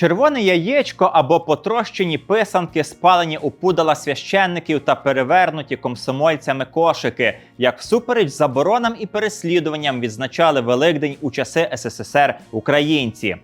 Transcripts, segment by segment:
Червоне яєчко або потрощені писанки, спалені у пудала священників та перевернуті комсомольцями кошики, як всупереч заборонам і переслідуванням відзначали Великдень у часи СССР українці.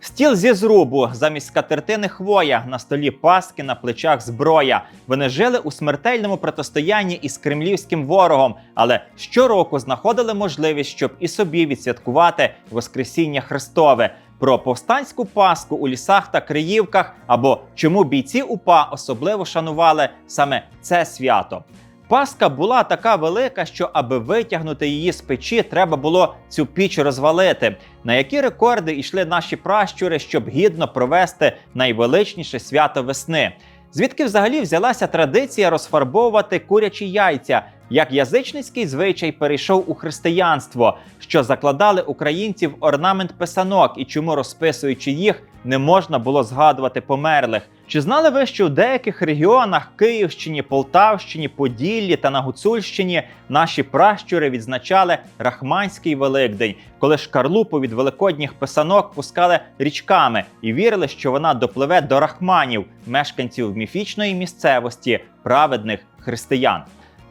Стіл зі зрубу, замість скатертини хвоя, на столі паски, на плечах зброя. Вони жили у смертельному протистоянні із кремлівським ворогом, але щороку знаходили можливість, щоб і собі відсвяткувати Воскресіння Христове. Про повстанську паску у лісах та Криївках або чому бійці УПА особливо шанували саме це свято. Паска була така велика, що аби витягнути її з печі, треба було цю піч розвалити. На які рекорди йшли наші пращури, щоб гідно провести найвеличніше свято весни? Звідки взагалі взялася традиція розфарбовувати курячі яйця? Як язичницький звичай перейшов у християнство, що закладали українців орнамент писанок, і чому розписуючи їх, не можна було згадувати померлих? Чи знали ви, що в деяких регіонах Київщині, Полтавщині, Поділлі та на Гуцульщині наші пращури відзначали Рахманський Великдень, коли шкарлупу від великодніх писанок пускали річками і вірили, що вона допливе до рахманів, мешканців міфічної місцевості, праведних християн?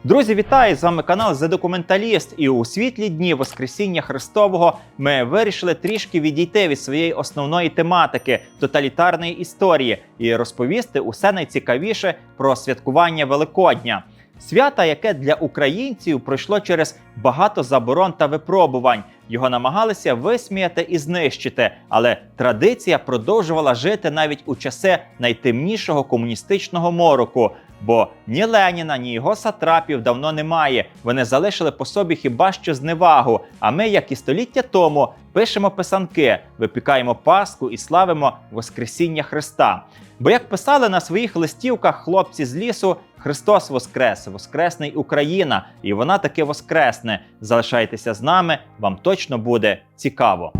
Друзі, вітаю! З вами канал The Документаліст. І у світлі дні Воскресіння Христового ми вирішили трішки відійти від своєї основної тематики тоталітарної історії і розповісти усе найцікавіше про святкування Великодня. Свята, яке для українців пройшло через багато заборон та випробувань. Його намагалися висміяти і знищити, але традиція продовжувала жити навіть у часи найтемнішого комуністичного мороку. Бо ні Леніна, ні його сатрапів давно немає. Вони залишили по собі хіба що зневагу. А ми, як і століття тому, пишемо писанки, випікаємо Пасху і славимо Воскресіння Христа. Бо як писали на своїх листівках хлопці з лісу, Христос Воскрес, Воскресний Україна, і вона таки воскресне. Залишайтеся з нами, вам точно буде цікаво.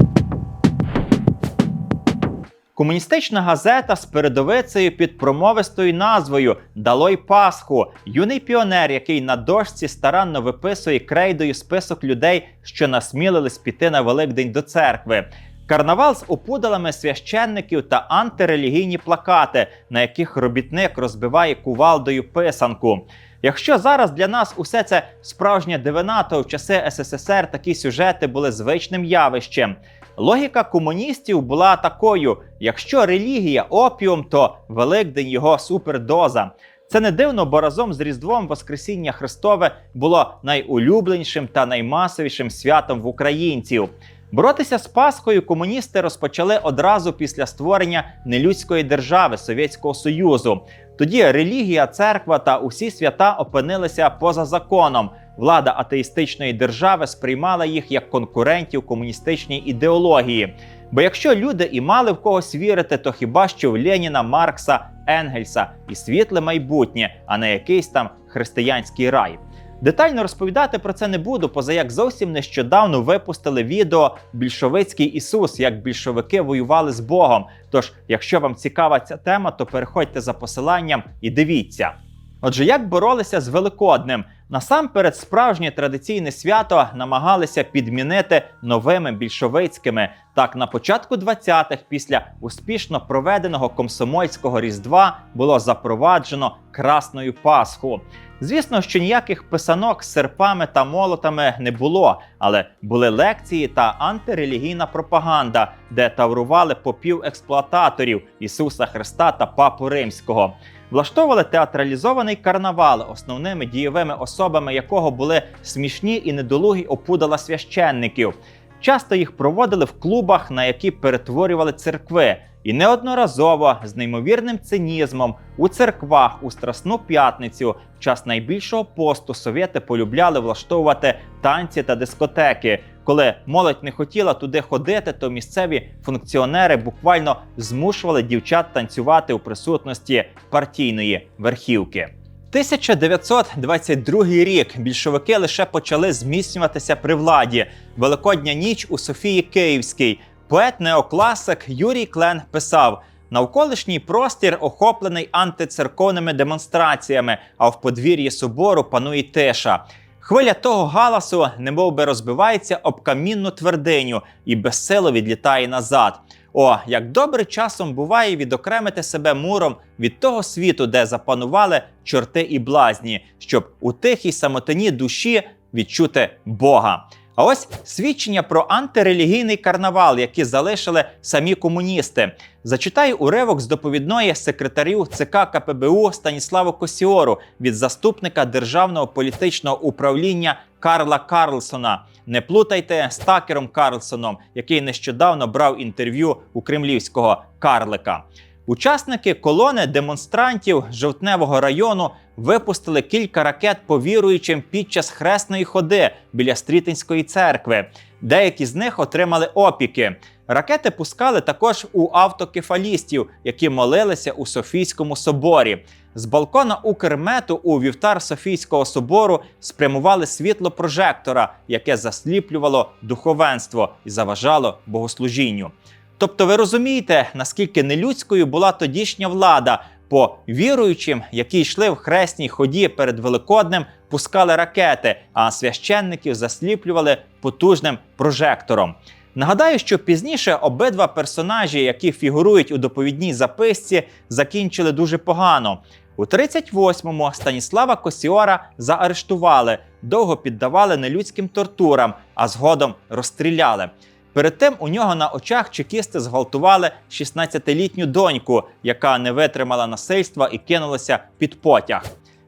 Комуністична газета з передовицею під промовистою назвою Далой Пасху, юний піонер, який на дошці старанно виписує крейдою список людей, що насмілились піти на Великдень до церкви. Карнавал з опудалами священників та антирелігійні плакати, на яких робітник розбиває кувалдою писанку. Якщо зараз для нас усе це справжня дивина, то в часи СССР такі сюжети були звичним явищем. Логіка комуністів була такою: якщо релігія опіум, то Великдень його супердоза. Це не дивно, бо разом з Різдвом Воскресіння Христове було найулюбленішим та наймасовішим святом в українців. Боротися з Пасхою комуністи розпочали одразу після створення нелюдської держави Совєтського Союзу. Тоді релігія, церква та усі свята опинилися поза законом. Влада атеїстичної держави сприймала їх як конкурентів комуністичній ідеології. Бо якщо люди і мали в когось вірити, то хіба що в Леніна, Маркса, Енгельса і світле майбутнє, а не якийсь там християнський рай. Детально розповідати про це не буду, поза як зовсім нещодавно випустили відео Більшовицький Ісус, як більшовики воювали з Богом. Тож, якщо вам цікава ця тема, то переходьте за посиланням і дивіться. Отже, як боролися з Великоднем? Насамперед, справжнє традиційне свято намагалися підмінити новими більшовицькими. Так, на початку 20-х, після успішно проведеного комсомольського різдва, було запроваджено красною Пасху. Звісно, що ніяких писанок з серпами та молотами не було, але були лекції та антирелігійна пропаганда, де таврували попів експлуататорів Ісуса Христа та Папу Римського. Влаштовували театралізований карнавал, основними дієвими особами якого були смішні і недолугі опудала священників. Часто їх проводили в клубах, на які перетворювали церкви, і неодноразово з неймовірним цинізмом у церквах у Страсну п'ятницю, в час найбільшого посту совєти полюбляли влаштовувати танці та дискотеки. Коли молодь не хотіла туди ходити, то місцеві функціонери буквально змушували дівчат танцювати у присутності партійної верхівки. 1922 рік більшовики лише почали зміцнюватися при владі. Великодня ніч у Софії Київській. Поет-неокласик Юрій Клен писав: навколишній простір охоплений антицерковними демонстраціями, а в подвір'ї собору панує тиша. Хвиля того галасу, немов би розбивається об камінну твердиню і безсило відлітає назад. О, як добре часом буває відокремити себе муром від того світу, де запанували чорти і блазні, щоб у тихій самотині душі відчути Бога. А ось свідчення про антирелігійний карнавал, які залишили самі комуністи. Зачитаю уривок з доповідної секретарю ЦК КПБУ Станіславу Косіору від заступника державного політичного управління Карла Карлсона. Не плутайте з Такером Карлсоном, який нещодавно брав інтерв'ю у кремлівського Карлика. Учасники колони демонстрантів жовтневого району випустили кілька ракет по віруючим під час хресної ходи біля Стрітинської церкви. Деякі з них отримали опіки. Ракети пускали також у автокефалістів, які молилися у Софійському соборі. З балкона Укрмету у вівтар Софійського собору спрямували світло прожектора, яке засліплювало духовенство і заважало богослужінню. Тобто, ви розумієте, наскільки нелюдською була тодішня влада, по віруючим, які йшли в хресній ході перед Великоднем, пускали ракети, а священників засліплювали потужним прожектором. Нагадаю, що пізніше обидва персонажі, які фігурують у доповідній записці, закінчили дуже погано. У 38-му Станіслава Косіора заарештували, довго піддавали нелюдським тортурам, а згодом розстріляли. Перед тим у нього на очах чекісти зґвалтували 16-літню доньку, яка не витримала насильства і кинулася під потяг.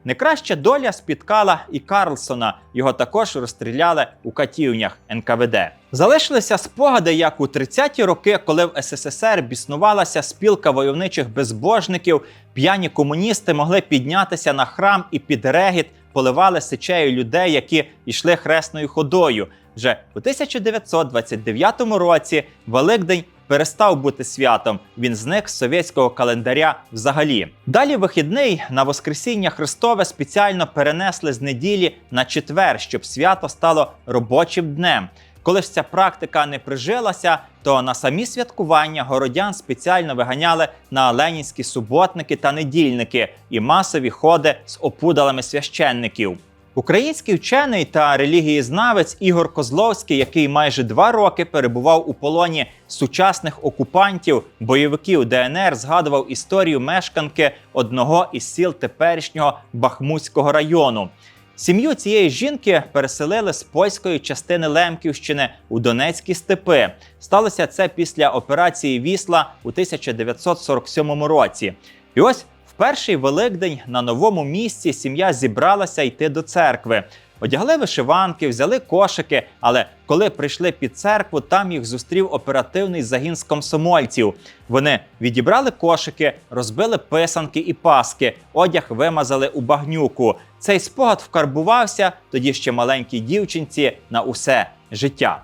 Некраща доля спіткала і Карлсона. Його також розстріляли у катівнях НКВД. Залишилися спогади, як у 30-ті роки, коли в СССР біснувалася спілка войовничих безбожників, п'яні комуністи могли піднятися на храм і під регіт поливали сечею людей, які йшли хресною ходою. Вже у 1929 році Великдень перестав бути святом. Він зник з совєтського календаря взагалі. Далі вихідний на Воскресіння Христове спеціально перенесли з неділі на четвер, щоб свято стало робочим днем. Коли ж ця практика не прижилася, то на самі святкування городян спеціально виганяли на ленінські суботники та недільники і масові ходи з опудалами священників. Український вчений та релігієзнавець Ігор Козловський, який майже два роки перебував у полоні сучасних окупантів, бойовиків ДНР, згадував історію мешканки одного із сіл теперішнього Бахмутського району. Сім'ю цієї жінки переселили з польської частини Лемківщини у Донецькі степи. Сталося це після операції Вісла у 1947 році. І ось перший великдень на новому місці сім'я зібралася йти до церкви. Одягли вишиванки, взяли кошики, але коли прийшли під церкву, там їх зустрів оперативний загін з комсомольців. Вони відібрали кошики, розбили писанки і паски, одяг вимазали у багнюку. Цей спогад вкарбувався тоді ще маленькій дівчинці на усе життя.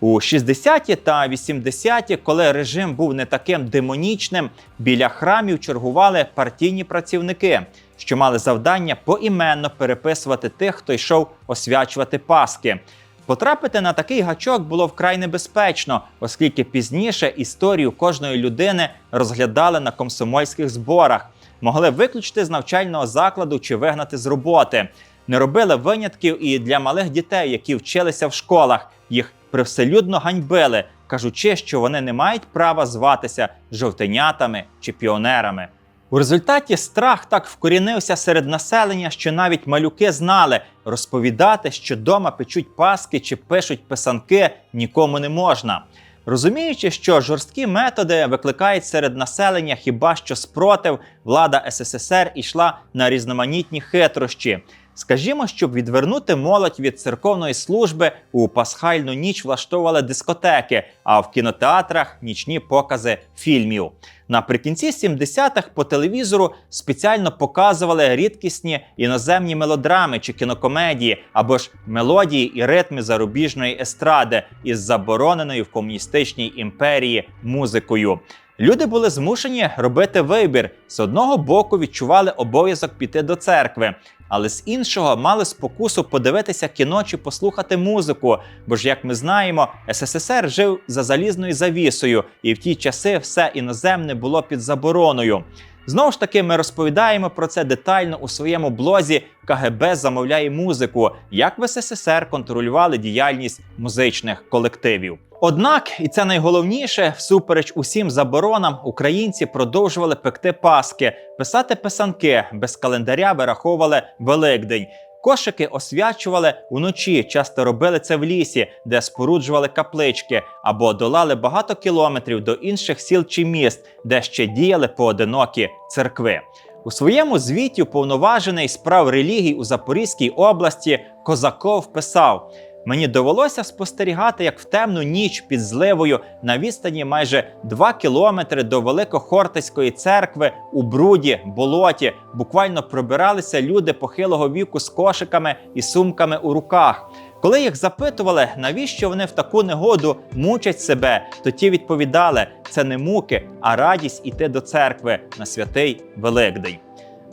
У 60-ті та 80-ті, коли режим був не таким демонічним, біля храмів чергували партійні працівники, що мали завдання поіменно переписувати тих, хто йшов освячувати Паски. Потрапити на такий гачок було вкрай небезпечно, оскільки пізніше історію кожної людини розглядали на комсомольських зборах, могли виключити з навчального закладу чи вигнати з роботи. Не робили винятків і для малих дітей, які вчилися в школах. Їх привселюдно ганьбили, кажучи, що вони не мають права зватися жовтенятами чи піонерами. У результаті страх так вкорінився серед населення, що навіть малюки знали, розповідати, що дома печуть паски чи пишуть писанки нікому не можна. Розуміючи, що жорсткі методи викликають серед населення хіба що спротив, влада СССР ішла на різноманітні хитрощі. Скажімо, щоб відвернути молодь від церковної служби, у пасхальну ніч влаштовували дискотеки, а в кінотеатрах нічні покази фільмів. Наприкінці 70-х по телевізору спеціально показували рідкісні іноземні мелодрами чи кінокомедії, або ж мелодії і ритми зарубіжної естради із забороненою в комуністичній імперії музикою. Люди були змушені робити вибір. З одного боку відчували обов'язок піти до церкви, але з іншого мали спокусу подивитися кіно чи послухати музику. Бо ж, як ми знаємо, СССР жив за залізною завісою, і в ті часи все іноземне було під забороною. Знову ж таки, ми розповідаємо про це детально у своєму блозі КГБ замовляє музику, як в СССР контролювали діяльність музичних колективів. Однак, і це найголовніше, всупереч усім заборонам, українці продовжували пекти паски, писати писанки, без календаря вираховували Великдень. Кошики освячували уночі, часто робили це в лісі, де споруджували каплички, або долали багато кілометрів до інших сіл чи міст, де ще діяли поодинокі церкви. У своєму звіті уповноважений справ релігій у Запорізькій області Козаков писав: Мені довелося спостерігати, як в темну ніч під зливою на відстані майже 2 кілометри до Великохортицької церкви у бруді, болоті буквально пробиралися люди похилого віку з кошиками і сумками у руках. Коли їх запитували, навіщо вони в таку негоду мучать себе, то ті відповідали: це не муки, а радість іти до церкви на святий Великдень.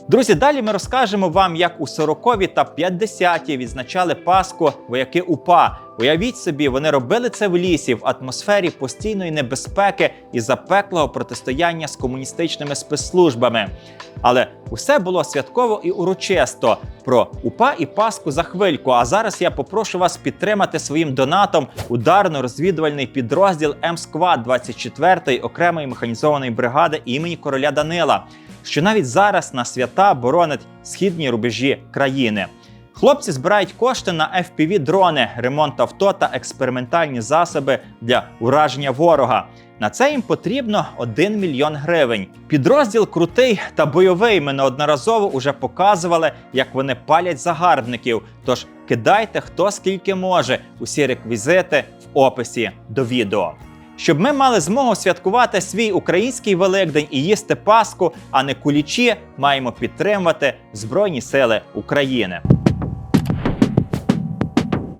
Друзі, далі ми розкажемо вам, як у 40-ві та 50-ті відзначали Пасху вояки УПА. Уявіть собі, вони робили це в лісі в атмосфері постійної небезпеки і запеклого протистояння з комуністичними спецслужбами. Але усе було святково і урочисто. Про УПА і Пасху за хвильку. А зараз я попрошу вас підтримати своїм донатом ударно-розвідувальний підрозділ М-Сквад 24-ї окремої механізованої бригади імені короля Данила що навіть зараз на свята боронить східні рубежі країни. Хлопці збирають кошти на fpv дрони, ремонт авто та експериментальні засоби для ураження ворога. На це їм потрібно 1 мільйон гривень. Підрозділ крутий та бойовий. Ми неодноразово уже показували, як вони палять загарбників. Тож кидайте хто скільки може. Усі реквізити в описі до відео щоб ми мали змогу святкувати свій український Великдень і їсти Пасху, а не кулічі, маємо підтримувати Збройні Сили України.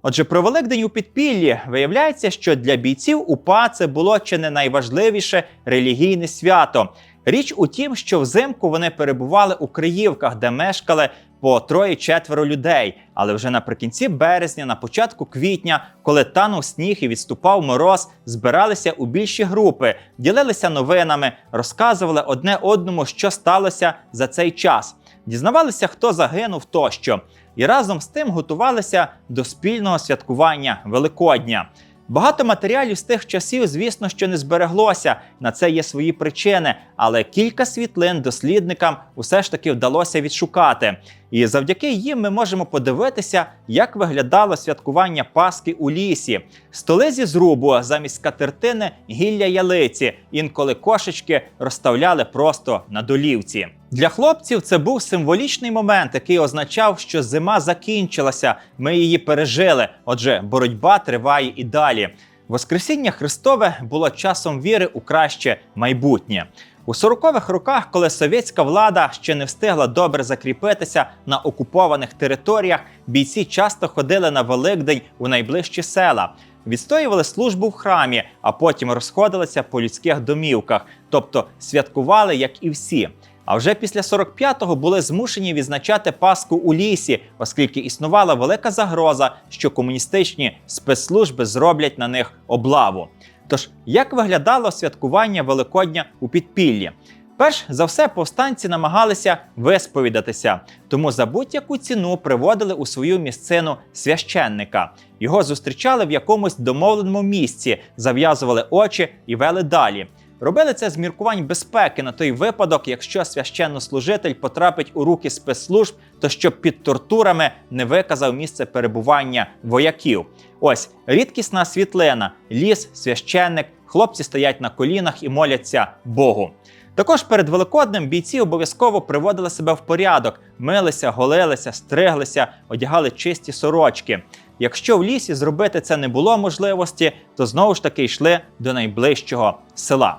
Отже, про Великдень у підпіллі виявляється, що для бійців УПА це було чи не найважливіше релігійне свято. Річ у тім, що взимку вони перебували у Криївках, де мешкали по троє-четверо людей. Але вже наприкінці березня, на початку квітня, коли танув сніг і відступав мороз, збиралися у більші групи, ділилися новинами, розказували одне одному, що сталося за цей час. Дізнавалися, хто загинув тощо, і разом з тим готувалися до спільного святкування Великодня. Багато матеріалів з тих часів, звісно, що не збереглося. На це є свої причини, але кілька світлин дослідникам усе ж таки вдалося відшукати. І завдяки їм ми можемо подивитися, як виглядало святкування Пасхи у лісі. Столи зі зрубу замість катертини гілля ялиці. Інколи кошечки розставляли просто на долівці. Для хлопців це був символічний момент, який означав, що зима закінчилася. Ми її пережили. Отже, боротьба триває і далі. Воскресіння Христове було часом віри у краще майбутнє. У 40-х роках, коли совєтська влада ще не встигла добре закріпитися на окупованих територіях, бійці часто ходили на Великдень у найближчі села, відстоювали службу в храмі, а потім розходилися по людських домівках, тобто святкували як і всі. А вже після 45-го були змушені відзначати Пасху у лісі, оскільки існувала велика загроза, що комуністичні спецслужби зроблять на них облаву. Тож, як виглядало святкування Великодня у підпіллі? Перш за все, повстанці намагалися висповідатися, тому за будь-яку ціну приводили у свою місцину священника. Його зустрічали в якомусь домовленому місці, зав'язували очі і вели далі. Робили це з міркувань безпеки на той випадок, якщо священнослужитель потрапить у руки спецслужб, то щоб під тортурами не виказав місце перебування вояків. Ось рідкісна світлина, ліс, священник, хлопці стоять на колінах і моляться Богу. Також перед Великоднем бійці обов'язково приводили себе в порядок, милися, голилися, стриглися, одягали чисті сорочки. Якщо в лісі зробити це не було можливості, то знову ж таки йшли до найближчого села.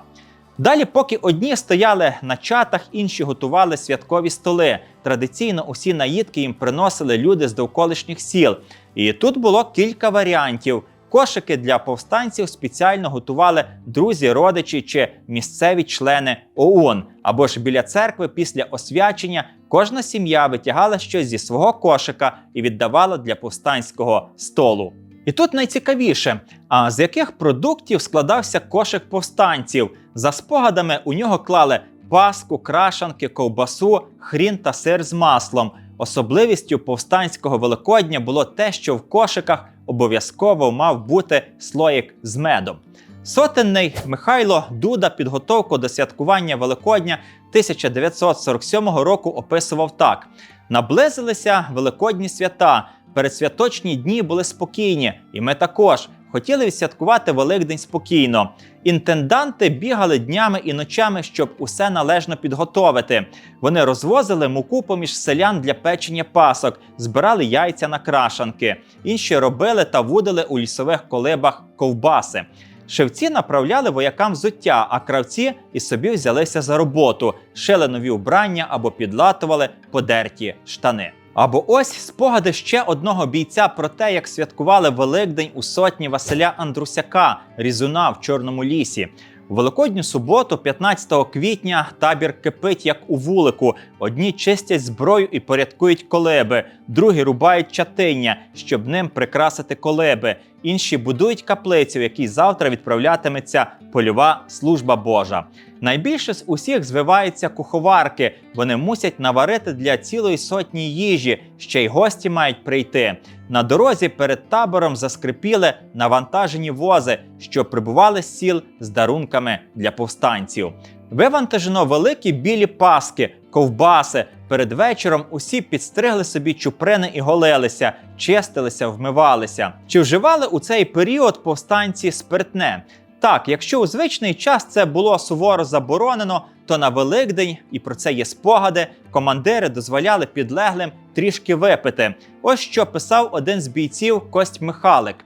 Далі, поки одні стояли на чатах, інші готували святкові столи. Традиційно усі наїдки їм приносили люди з довколишніх сіл. І тут було кілька варіантів. Кошики для повстанців спеціально готували друзі, родичі чи місцеві члени ОУН. Або ж біля церкви після освячення кожна сім'я витягала щось зі свого кошика і віддавала для повстанського столу. І тут найцікавіше, а з яких продуктів складався кошик повстанців? За спогадами у нього клали паску, крашанки, ковбасу, хрін та сир з маслом. Особливістю повстанського великодня було те, що в кошиках обов'язково мав бути слоїк з медом. Сотенний Михайло Дуда підготовку до святкування Великодня 1947 року описував так: наблизилися великодні свята. Передсвяточні дні були спокійні, і ми також хотіли відсвяткувати Великдень спокійно. Інтенданти бігали днями і ночами, щоб усе належно підготовити. Вони розвозили муку поміж селян для печення пасок, збирали яйця на крашанки. Інші робили та вудили у лісових колибах ковбаси. Шевці направляли воякам взуття, а кравці і собі взялися за роботу, шили нові убрання або підлатували подерті штани. Або ось спогади ще одного бійця про те, як святкували Великдень у сотні Василя Андрусяка, різуна в Чорному лісі. Великодню суботу, 15 квітня, табір кипить, як у вулику. Одні чистять зброю і порядкують колеби, другі рубають чатиння, щоб ним прикрасити колеби. Інші будують каплицю, в якій завтра відправлятиметься польова служба Божа. Найбільше з усіх звиваються куховарки. Вони мусять наварити для цілої сотні їжі, ще й гості мають прийти. На дорозі перед табором заскрипіли навантажені вози, що прибували з сіл з дарунками для повстанців. Вивантажено великі білі паски, ковбаси. Перед вечором усі підстригли собі чуприни і голилися, чистилися, вмивалися. Чи вживали у цей період повстанці спиртне? Так, якщо у звичний час це було суворо заборонено, то на Великдень, і про це є спогади, командири дозволяли підлеглим трішки випити. Ось що писав один з бійців Кость Михалик.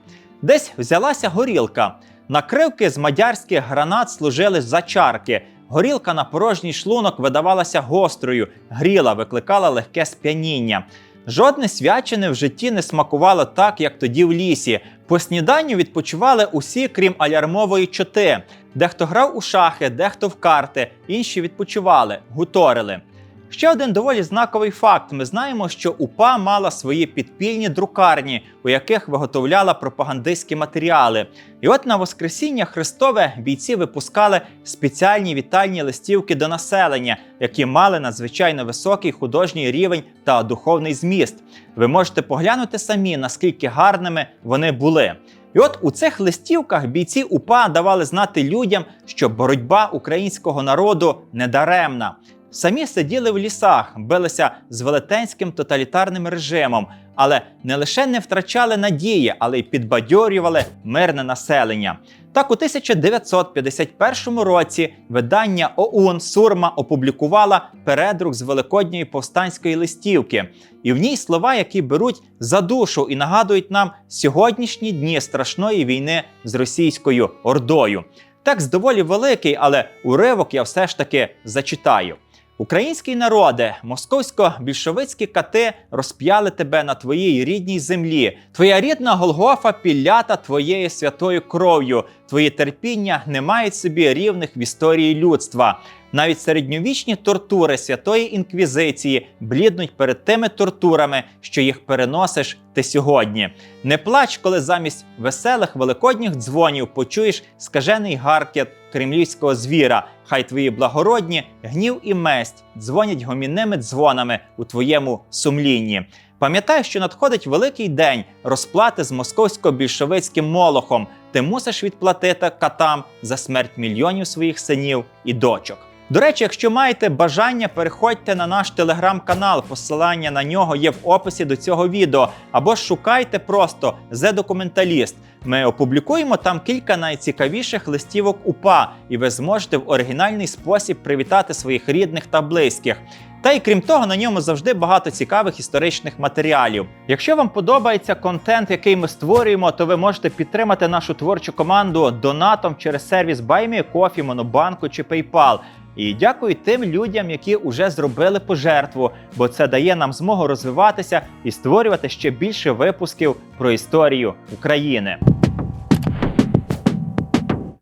Десь взялася горілка. Накривки з мадярських гранат служили за чарки. Горілка на порожній шлунок видавалася гострою, гріла, викликала легке сп'яніння. Жодне свячене в житті не смакувало так, як тоді в лісі. По сніданню відпочивали усі, крім алярмової чоти. Дехто грав у шахи, дехто в карти, інші відпочивали, гуторили. Ще один доволі знаковий факт: ми знаємо, що УПА мала свої підпільні друкарні, у яких виготовляла пропагандистські матеріали. І от на Воскресіння Христове бійці випускали спеціальні вітальні листівки до населення, які мали надзвичайно високий художній рівень та духовний зміст. Ви можете поглянути самі, наскільки гарними вони були. І от у цих листівках бійці УПА давали знати людям, що боротьба українського народу недаремна. Самі сиділи в лісах, билися з велетенським тоталітарним режимом, але не лише не втрачали надії, але й підбадьорювали мирне населення. Так, у 1951 році видання ОУН Сурма опублікувала передрук з великодньої повстанської листівки, і в ній слова, які беруть за душу і нагадують нам сьогоднішні дні страшної війни з російською ордою. Текст доволі великий, але уривок я все ж таки зачитаю. Український народе, московсько-більшовицькі кати розп'яли тебе на твоїй рідній землі. Твоя рідна Голгофа пілята твоєю святою кров'ю. Твої терпіння не мають собі рівних в історії людства. Навіть середньовічні тортури святої інквізиції бліднуть перед тими тортурами, що їх переносиш ти сьогодні. Не плач, коли замість веселих великодніх дзвонів почуєш скажений гаркет кремлівського звіра. Хай твої благородні гнів і месть дзвонять гомінними дзвонами у твоєму сумлінні. Пам'ятай, що надходить великий день розплати з московсько-більшовицьким молохом. Ти мусиш відплатити катам за смерть мільйонів своїх синів і дочок. До речі, якщо маєте бажання, переходьте на наш телеграм-канал. Посилання на нього є в описі до цього відео. Або шукайте просто «The Документаліст». Ми опублікуємо там кілька найцікавіших листівок УПА, і ви зможете в оригінальний спосіб привітати своїх рідних та близьких. Та й крім того, на ньому завжди багато цікавих історичних матеріалів. Якщо вам подобається контент, який ми створюємо, то ви можете підтримати нашу творчу команду донатом через сервіс BuyMeCoffee, Монобанку чи PayPal. І дякую тим людям, які вже зробили пожертву, бо це дає нам змогу розвиватися і створювати ще більше випусків про історію України.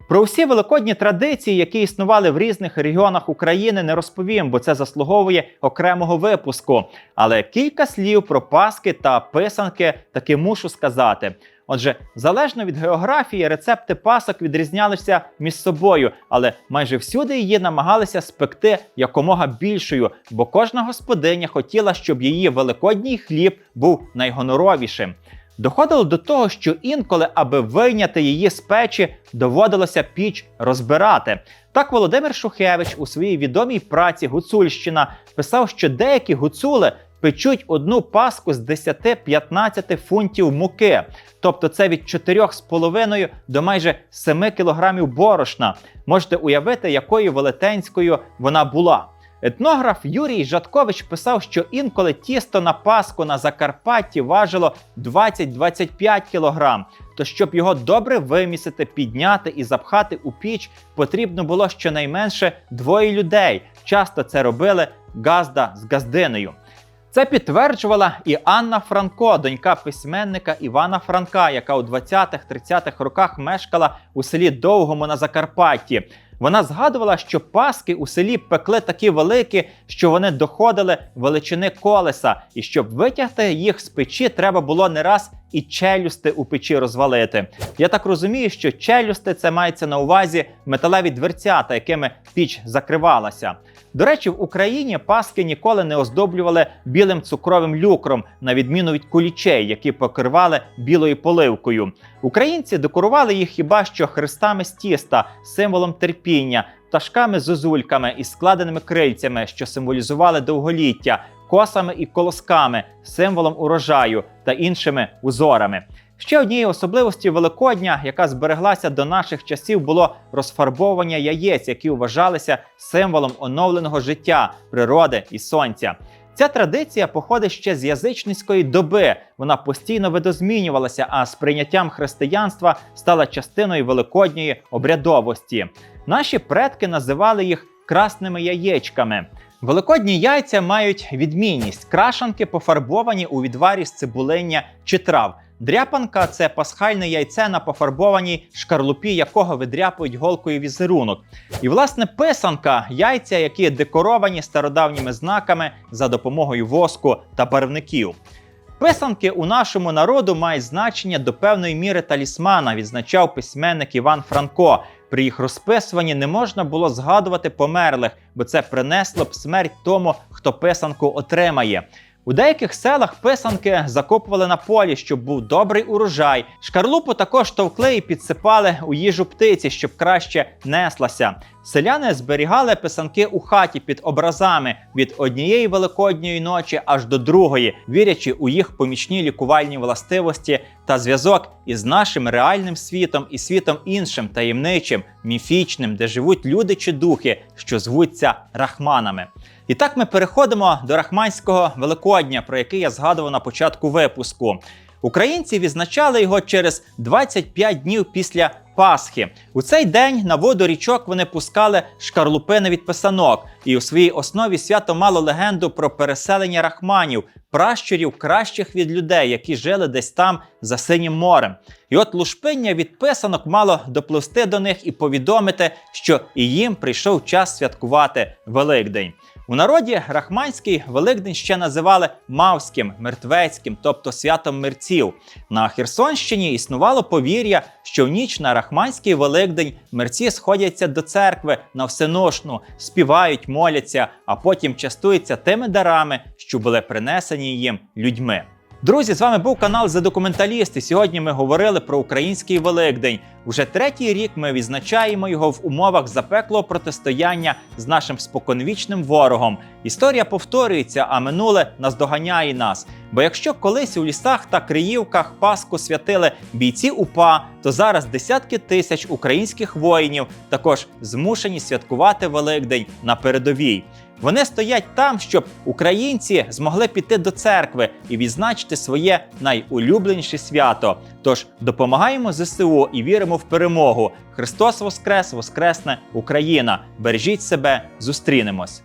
Про всі великодні традиції, які існували в різних регіонах України, не розповім, бо це заслуговує окремого випуску. Але кілька слів про паски та писанки таки мушу сказати. Отже, залежно від географії, рецепти пасок відрізнялися між собою, але майже всюди її намагалися спекти якомога більшою, бо кожна господиня хотіла, щоб її великодній хліб був найгоноровішим. Доходило до того, що інколи, аби вийняти її з печі, доводилося піч розбирати. Так Володимир Шухевич у своїй відомій праці Гуцульщина писав, що деякі гуцули печуть одну паску з 10-15 фунтів муки, тобто це від 4,5 до майже 7 кілограмів борошна. Можете уявити, якою велетенською вона була. Етнограф Юрій Жаткович писав, що інколи тісто на паску на Закарпатті важило 20-25 кілограм. То щоб його добре вимісити, підняти і запхати у піч, потрібно було щонайменше двоє людей. Часто це робили газда з газдиною. Це підтверджувала і Анна Франко, донька письменника Івана Франка, яка у 20-30-х роках мешкала у селі Довгому на Закарпатті. Вона згадувала, що паски у селі пекли такі великі, що вони доходили величини колеса, і щоб витягти їх з печі, треба було не раз і челюсти у печі розвалити. Я так розумію, що челюсти це мається на увазі металеві дверцята, якими піч закривалася. До речі, в Україні паски ніколи не оздоблювали білим цукровим люкром, на відміну від кулічей, які покривали білою поливкою. Українці декорували їх хіба що хрестами з тіста, символом терпіння, пташками зозульками і складеними крильцями, що символізували довголіття, косами і колосками, символом урожаю та іншими узорами. Ще однією особливостю Великодня, яка збереглася до наших часів, було розфарбовування яєць, які вважалися символом оновленого життя, природи і сонця. Ця традиція походить ще з язичницької доби. Вона постійно видозмінювалася, а з прийняттям християнства стала частиною великодньої обрядовості. Наші предки називали їх красними яєчками. Великодні яйця мають відмінність: крашанки пофарбовані у відварі з цибулиння чи трав. Дряпанка це пасхальне яйце на пофарбованій шкарлупі, якого видряпують голкою візерунок. І власне писанка яйця, які декоровані стародавніми знаками за допомогою воску та барвників. Писанки у нашому народу мають значення до певної міри талісмана, відзначав письменник Іван Франко. При їх розписуванні не можна було згадувати померлих, бо це принесло б смерть тому, хто писанку отримає. У деяких селах писанки закопували на полі, щоб був добрий урожай. Шкарлупу також товкли і підсипали у їжу птиці, щоб краще неслася. Селяни зберігали писанки у хаті під образами від однієї великодньої ночі аж до другої, вірячи у їх помічні лікувальні властивості та зв'язок із нашим реальним світом і світом іншим, таємничим, міфічним, де живуть люди чи духи, що звуться рахманами. І так ми переходимо до Рахманського Великодня, про який я згадував на початку випуску. Українці відзначали його через 25 днів після Пасхи. У цей день на воду річок вони пускали шкарлупини від писанок, і у своїй основі свято мало легенду про переселення рахманів, пращурів кращих від людей, які жили десь там за синім морем. І от лушпиння від писанок мало допливсти до них і повідомити, що і їм прийшов час святкувати Великдень. У народі Рахманський Великдень ще називали Мавським, мертвецьким, тобто святом мерців. На Херсонщині існувало повір'я, що в ніч на Рахманський Великдень мерці сходяться до церкви на всеношну, співають, моляться, а потім частуються тими дарами, що були принесені їм людьми. Друзі, з вами був канал «За документаліст» і Сьогодні ми говорили про український Великдень. Уже третій рік ми відзначаємо його в умовах запеклого протистояння з нашим споконвічним ворогом. Історія повторюється, а минуле наздоганяє нас. Бо якщо колись у лісах та Криївках Пасху святили бійці УПА, то зараз десятки тисяч українських воїнів також змушені святкувати Великдень на передовій. Вони стоять там, щоб українці змогли піти до церкви і відзначити своє найулюбленіше свято. Тож допомагаємо ЗСУ і віримо в перемогу. Христос Воскрес, Воскресне Україна! Бережіть себе, зустрінемось!